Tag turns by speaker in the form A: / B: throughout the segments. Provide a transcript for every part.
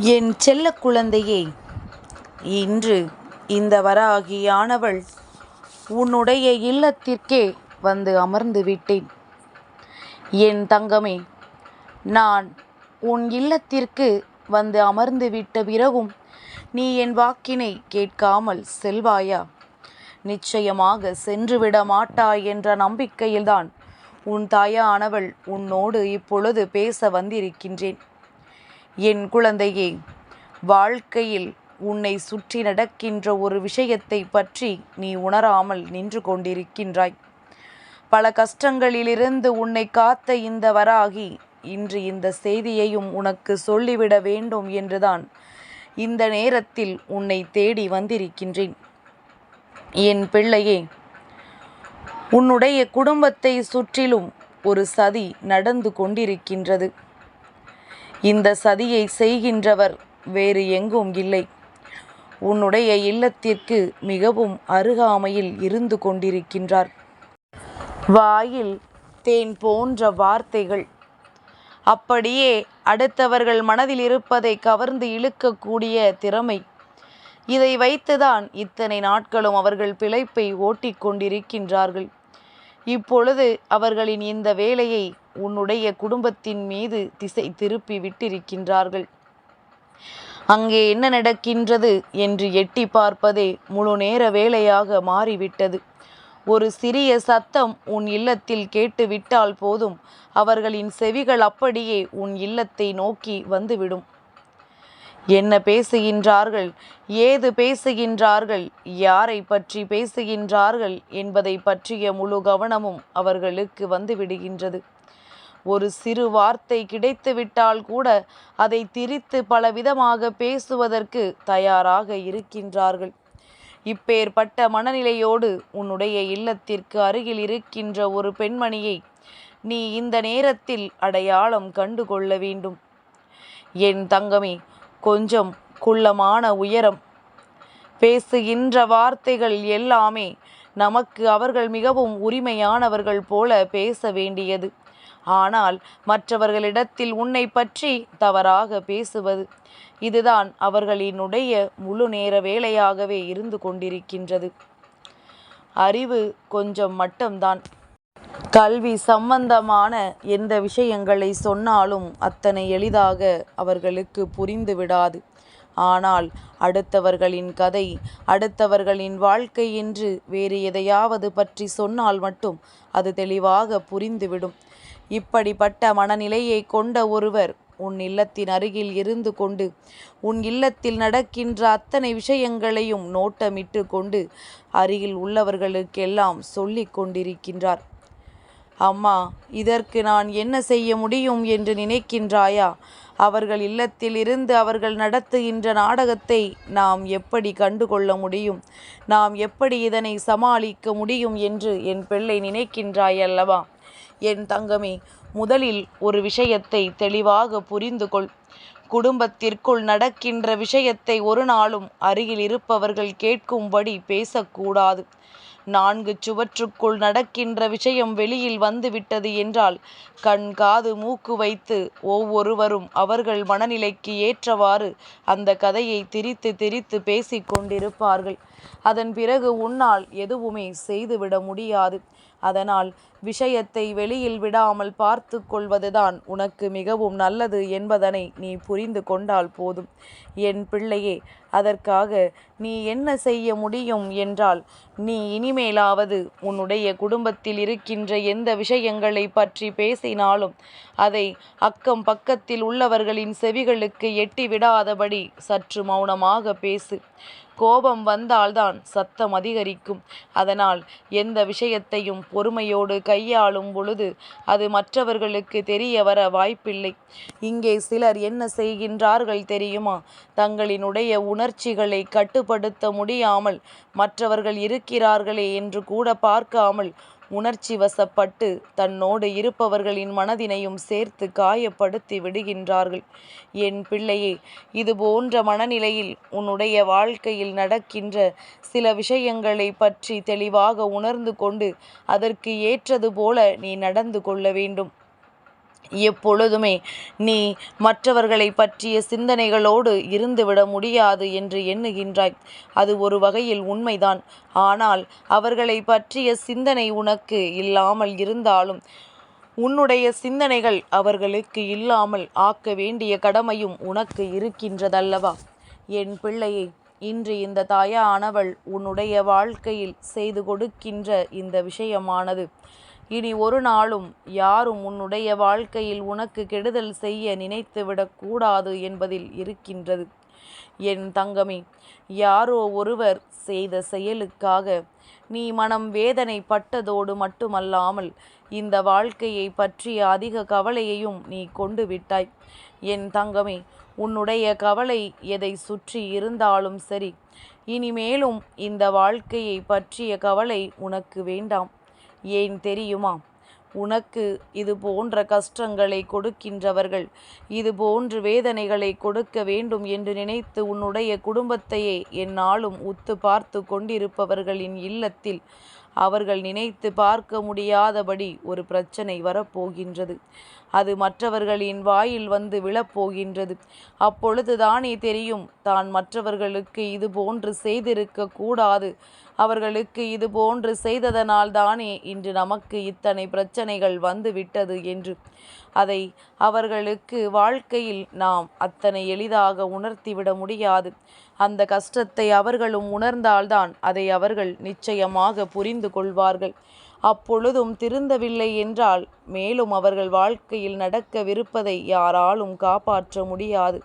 A: என் செல்ல குழந்தையே இன்று இந்த வராகியானவள் உன்னுடைய இல்லத்திற்கே வந்து அமர்ந்து விட்டேன். என் தங்கமே நான் உன் இல்லத்திற்கு வந்து அமர்ந்து விட்ட பிறகும் நீ என் வாக்கினை கேட்காமல் செல்வாயா? நிச்சயமாக சென்றுவிட மாட்டாய் என்ற நம்பிக்கையில்தான் உன் தாயானவள் உன்னோடு இப்பொழுது பேச வந்திருக்கின்றேன். என் குழந்தையே வாழ்க்கையில் உன்னை சுற்றி நடக்கின்ற ஒரு விஷயத்தை பற்றி நீ உணராமல் நின்று கொண்டிருக்கின்றாய். பல கஷ்டங்களிலிருந்து உன்னை காத்த இந்த வராகி இன்று இந்த செய்தியையும் உனக்கு சொல்லிவிட வேண்டும் என்றுதான் இந்த நேரத்தில் உன்னை தேடி வந்திருக்கின்றேன். என் பிள்ளையே உன்னுடைய குடும்பத்தை சுற்றிலும் ஒரு சதி நடந்து கொண்டிருக்கின்றது. இந்த சதியை செய்கின்றவர் வேறு எங்கும் இல்லை. உன்னுடைய இல்லத்திற்கு மிகவும் அருகாமையில் இருந்து கொண்டிருக்கின்றார். வாயில் தேன் போன்ற வார்த்தைகள். அப்படியே அடுத்தவர்கள் மனதில் இருப்பதை கவர்ந்து இழுக்கக்கூடிய திறமை. இதை வைத்துதான் இத்தனை நாட்களும் அவர்கள் பிழைப்பை ஓட்டிக் கொண்டிருக்கின்றார்கள். இப்பொழுது அவர்களின் இந்த வேலையை உன்னுடைய குடும்பத்தின் மீது திசை திருப்பி விட்டிருக்கின்றார்கள். அங்கே என்ன நடக்கின்றது என்று எட்டி பார்ப்பதே முழு நேர வேலையாக மாறிவிட்டது. ஒரு சிறிய சத்தம் உன் இல்லத்தில் கேட்டுவிட்டால் போதும். அவர்களின் செவிகள் அப்படியே உன் இல்லத்தை நோக்கி வந்துவிடும். என்ன பேசுகின்றார்கள்? ஏது பேசுகின்றார்கள்? யாரை பற்றி பேசுகின்றார்கள்? என்பதை பற்றிய முழு கவனமும் அவர்களுக்கு வந்துவிடுகின்றது ஒரு சிறு வார்த்தை கிடைத்துவிட்டால் கூட அதை திரித்து பலவிதமாக பேசுவதற்கு தயாராக இருக்கின்றார்கள். இப்பேற்பட்ட மனநிலையோடு உன்னுடைய இல்லத்திற்கு அருகில் இருக்கின்ற ஒரு பெண்மணியை நீ இந்த நேரத்தில் அடையாளம் கண்டு கொள்ள வேண்டும். என் தங்கமே கொஞ்சம் குள்ளமான உயரம். பேசுகின்ற வார்த்தைகள் எல்லாமே நமக்கு அவர்கள் மிகவும் உரிமையானவர்கள் போல பேச வேண்டியது. ஆனால் மற்றவர்களிடத்தில் உன்னை பற்றி தவறாக பேசுவது இதுதான் அவர்களினுடைய முழு நேர வேலையாகவே இருந்து கொண்டிருக்கின்றது. அறிவு கொஞ்சம் மட்டும்தான். கல்வி சம்பந்தமான எந்த விஷயங்களை சொன்னாலும் அத்தனை எளிதாக அவர்களுக்கு புரிந்து விடாது. ஆனால் அடுத்தவர்களின் கதை அடுத்தவர்களின் வாழ்க்கை என்று வேறு எதையாவது பற்றி சொன்னால் மட்டும் அது தெளிவாக புரிந்துவிடும். இப்படிப்பட்ட மனநிலையை கொண்ட ஒருவர் உன் இல்லத்தின் அருகில் இருந்து கொண்டு உன் இல்லத்தில் நடக்கின்ற அத்தனை விஷயங்களையும் நோட்டமிட்டு கொண்டு அருகில் உள்ளவர்களுக்கெல்லாம் சொல்லிக் கொண்டிருக்கின்றார். அம்மா இதற்கு நான் என்ன செய்ய முடியும் என்று நினைக்கின்றாயா? அவர்கள் இல்லத்தில் இருந்து அவர்கள் நடத்துகின்ற நாடகத்தை நாம் எப்படி கண்டுகொள்ள முடியும்? நாம் எப்படி இதனை சமாளிக்க முடியும் என்று என் பிள்ளை நினைக்கின்றாயல்லவா? என் தங்கமே முதலில் ஒரு விஷயத்தை தெளிவாக புரிந்து கொள் குடும்பத்திற்குள் நடக்கின்ற விஷயத்தை ஒரு நாளும் அருகில் இருப்பவர்கள் கேட்கும்படி பேசக்கூடாது. நான்கு சுவற்றுக்குள் நடக்கின்ற விஷயம் வெளியில் வந்துவிட்டது என்றால் கண் காது மூக்கு வைத்து ஒவ்வொருவரும் அவர்கள் மனநிலைக்கு ஏற்றவாறு அந்த கதையை திரித்து திரித்து பேசிக் கொண்டிருப்பார்கள். அதன் பிறகு உன்னால் எதுவுமே செய்துவிட முடியாது. அதனால் விஷயத்தை வெளியில் விடாமல் பார்த்து கொள்வதுதான் உனக்கு மிகவும் நல்லது என்பதனை நீ புரிந்து கொண்டால் போதும். என் பிள்ளையே அதற்காக நீ என்ன செய்ய முடியும் என்றால் நீ இனிமேலாவது உன்னுடைய குடும்பத்தில் இருக்கின்ற எந்த விஷயங்களை பற்றி பேசினாலும் அதை அக்கம் பக்கத்தில் உள்ளவர்களின் செவிகளுக்கு எட்டி விடாதபடி சற்று மௌனமாக பேசு. கோபம் வந்தால்தான் சத்தம் அதிகரிக்கும். அதனால் எந்த விஷயத்தையும் பொறுமையோடு கையாளும் பொழுது அது மற்றவர்களுக்கு தெரிய வர வாய்ப்பில்லை. இங்கே சிலர் என்ன செய்கின்றார்கள் தெரியுமா? தங்களினுடைய உணர்ச்சிகளை கட்டுப்படுத்த முடியாமல் மற்றவர்கள் இருக்கிறார்களே என்று கூட பார்க்காமல் உணர்ச்சி வசப்பட்டு தன்னோடு இருப்பவர்களின் மனதினையும் சேர்த்து காயப்படுத்தி விடுகின்றார்கள். என் பிள்ளையே இது போன்ற மனநிலையில் உன்னுடைய வாழ்க்கையில் நடக்கின்ற சில விஷயங்களை பற்றி தெளிவாக உணர்ந்து கொண்டு அதற்கு ஏற்றது போல நீ நடந்து கொள்ள வேண்டும். எப்பொழுதுமே நீ மற்றவர்களை பற்றிய சிந்தனைகளோடு இருந்துவிட முடியாது என்று எண்ணுகின்றாய். அது ஒரு வகையில் உண்மைதான். ஆனால் அவர்களை பற்றிய சிந்தனை உனக்கு இல்லாமல் இருந்தாலும் உன்னுடைய சிந்தனைகள் அவர்களுக்கு இல்லாமல் ஆக்க வேண்டிய கடமையும் உனக்கு இருக்கின்றதல்லவா? என் பிள்ளையை இன்று இந்த தாயானவள் உன்னுடைய வாழ்க்கையில் செய்து கொடுக்கின்ற இந்த விஷயமானது. இனி ஒரு நாளும் யாரும் உன்னுடைய வாழ்க்கையில் உனக்கு கெடுதல் செய்ய நினைத்துவிடக் கூடாது என்பதில் இருக்கின்றது. என் தங்கமே யாரோ ஒருவர் செய்த செயலுக்காக நீ மனம் வேதனை பட்டதோடு மட்டுமல்லாமல் இந்த வாழ்க்கையை பற்றிய அதிக கவலையையும் நீ கொண்டு விட்டாய். என் தங்கமே உன்னுடைய கவலை எதை சுற்றி இருந்தாலும் சரி இனிமேலும் இந்த வாழ்க்கையை பற்றிய கவலை உனக்கு வேண்டாம். ஏன் தெரியுமா? உனக்கு இது போன்ற கஷ்டங்களை கொடுக்கின்றவர்கள் இது போன்று வேதனைகளை கொடுக்க வேண்டும் என்று நினைத்து உன்னுடைய குடும்பத்தையே என்னாலும் உத்து பார்த்து கொண்டிருப்பவர்களின் இல்லத்தில் அவர்கள் நினைத்து பார்க்க முடியாதபடி ஒரு பிரச்சனை வரப்போகின்றது. அது மற்றவர்களின் வாயில் வந்து விழப்போகின்றது. அப்பொழுது தானே தெரியும் தான் மற்றவர்களுக்கு இது போன்று செய்திருக்க கூடாது. அவர்களுக்கு இது போன்று செய்ததனால் தானே இன்று நமக்கு இத்தனை பிரச்சனைகள் வந்து விட்டது என்று. அதை அவர்களுக்கு வாழ்க்கையில் நாம் அத்தனை எளிதாக உணர்த்திவிட முடியாது. அந்த கஷ்டத்தை அவர்களும் உணர்ந்தால்தான் அதை அவர்கள் நிச்சயமாக புரிந்து கொள்வார்கள். அப்பொழுதும் திருந்தவில்லை என்றால் மேலும் அவர்கள் வாழ்க்கையில் நடக்கவிருப்பதை யாராலும் காப்பாற்ற முடியாது.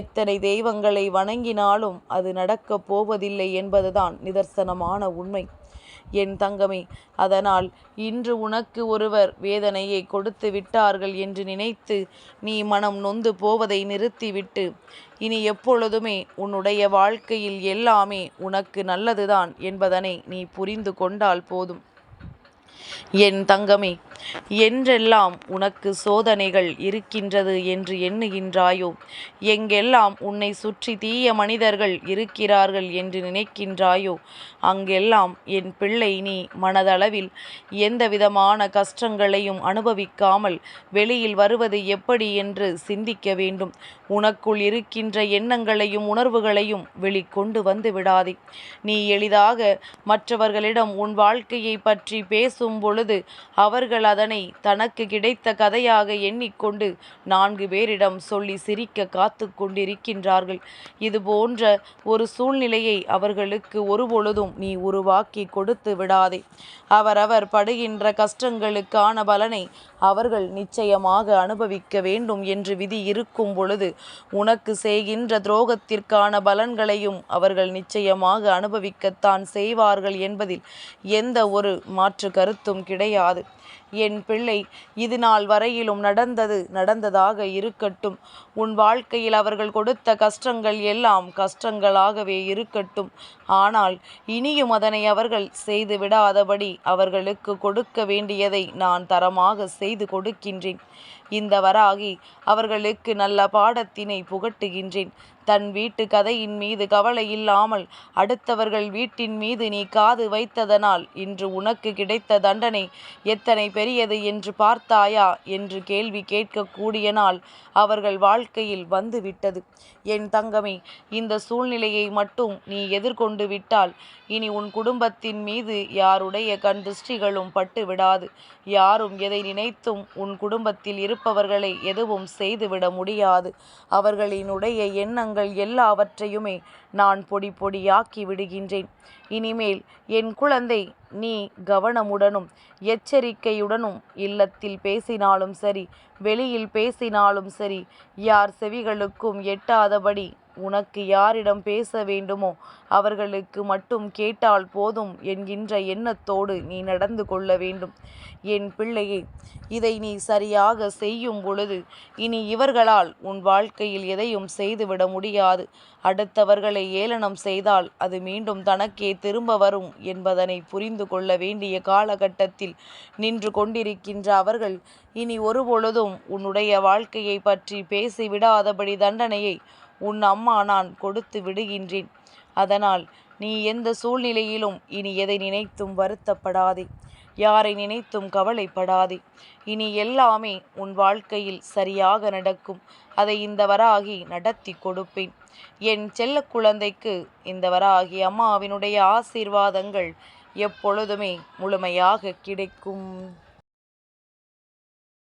A: எத்தனை தெய்வங்களை வணங்கினாலும் அது நடக்கப் போவதில்லை என்பதுதான் நிதர்சனமான உண்மை. என் தங்கமே. அதனால் இன்று உனக்கு ஒருவர் வேதனையை கொடுத்து விட்டார்கள் என்று நினைத்து நீ மனம் நொந்து போவதை நிறுத்திவிட்டு இனி எப்பொழுதுமே உன்னுடைய வாழ்க்கையில் எல்லாமே உனக்கு நல்லதுதான் என்பதனை நீ புரிந்து கொண்டால் போதும். என் தங்கமே என்றெல்லாம் உனக்கு சோதனைகள் இருக்கின்றது என்று எண்ணுகின்றாயோ? எங்கெல்லாம் உன்னை சுற்றி தீய மனிதர்கள் இருக்கிறார்கள் என்று நினைக்கின்றாயோ? அங்கெல்லாம் என் பிள்ளை நீ மனதளவில் எந்தவிதமான கஷ்டங்களையும் அனுபவிக்காமல் வெளியில் வருவது எப்படி என்று சிந்திக்க வேண்டும். உனக்குள் இருக்கின்ற எண்ணங்களையும் உணர்வுகளையும் வெளிக்கொண்டு வந்து விடாதே. நீ எளிதாக மற்றவர்களிடம் உன் வாழ்க்கையை பற்றி பேசும் பொழுது அவர்கள் அதனை தனக்கு கிடைத்த கதையாக எண்ணிக்கொண்டு நான்கு பேரிடம் சொல்லி சிரிக்க காத்து கொண்டிருக்கின்றார்கள். இது போன்ற ஒரு சூழ்நிலையை அவர்களுக்கு ஒருபொழுதும் நீ உருவாக்கி கொடுத்து விடாதே. அவரவர் படுகின்ற கஷ்டங்களுக்கான பலனை அவர்கள் நிச்சயமாக அனுபவிக்க வேண்டும் என்று விதி இருக்கும் பொழுது உனக்கு செய்கின்ற துரோகத்திற்கான பலன்களையும் அவர்கள் நிச்சயமாக அனுபவிக்கத்தான் செய்வார்கள் என்பதில் எந்த ஒரு மாற்று கருத்தும் கிடையாது. என் பிள்ளை இது நாள் வரையிலும் நடந்தது நடந்ததாக இருக்கட்டும். உன் வாழ்க்கையில் அவர்கள் கொடுத்த கஷ்டங்கள் எல்லாம் கஷ்டங்களாகவே இருக்கட்டும். ஆனால் இனியும் அதனை அவர்கள் செய்து விடாதபடி அவர்களுக்கு கொடுக்க வேண்டியதை நான் தரமாக செய்து கொடுக்கின்றேன். இந்த வராகி அவர்களுக்கு நல்ல பாடத்தினை புகட்டுகின்றேன். தன் வீட்டு கதையின் மீது கவலை இல்லாமல் அடுத்தவர்கள் வீட்டின் மீது நீ காது வைத்ததனால் இன்று உனக்கு கிடைத்த தண்டனை எத்தனை பெரியது என்று பார்த்தாயா என்று கேள்வி கேட்கக்கூடிய நாள் அவர்கள் வாழ்க்கையில் வந்துவிட்டது. என் தங்கமே இந்த சூழ்நிலையை மட்டும் நீ எதிர்கொண்டு விட்டால் இனி உன் குடும்பத்தின் மீது யாருடைய கண் திருஷ்டிகளும் பட்டு விடாது. யாரும் எதை நினைத்தும் உன் குடும்பத்தில் நினைப்பவர்களை எதுவும் செய்துவிட முடியாது. அவர்களினுடைய எண்ணங்கள் எல்லாவற்றையுமே நான் பொடி பொடியாக்கி விடுகின்றேன். இனிமேல் என் குழந்தை நீ கவனமுடனும் எச்சரிக்கையுடனும் இல்லத்தில் பேசினாலும் சரி வெளியில் பேசினாலும் சரி யார் செவிகளுக்கும் எட்டாதபடி உனக்கு யாரிடம் பேச வேண்டுமோ அவர்களுக்கு மட்டும் கேட்டால் போதும் என்கின்ற எண்ணத்தோடு நீ நடந்து கொள்ள வேண்டும். என் பிள்ளையே இதை நீ சரியாக செய்யும் பொழுது இனி இவர்களால் உன் வாழ்க்கையில் எதையும் செய்துவிட முடியாது. அடுத்தவர்களை ஏளனம் செய்தால் அது மீண்டும் தனக்கே திரும்ப வரும் என்பதனை புரிந்து கொள்ள வேண்டிய காலகட்டத்தில் நின்று கொண்டிருக்கின்ற அவர்கள் இனி ஒருபொழுதும் உன்னுடைய வாழ்க்கையை பற்றி பேசிவிடாதபடி தண்டனையை உன் அம்மா நான் கொடுத்து விடுகின்றேன். அதனால் நீ எந்த சூழ்நிலையிலும் இனி எதை நினைத்தும் வருத்தப்படாதே. யாரை நினைத்தும் கவலைப்படாதே. இனி எல்லாமே உன் வாழ்க்கையில் சரியாக நடக்கும். அதை இந்த வராகி நடத்தி கொடுப்பேன். என் செல்ல குழந்தைக்கு இந்த வராகி அம்மாவினுடைய ஆசீர்வாதங்கள் எப்பொழுதுமே முழுமையாக கிடைக்கும்.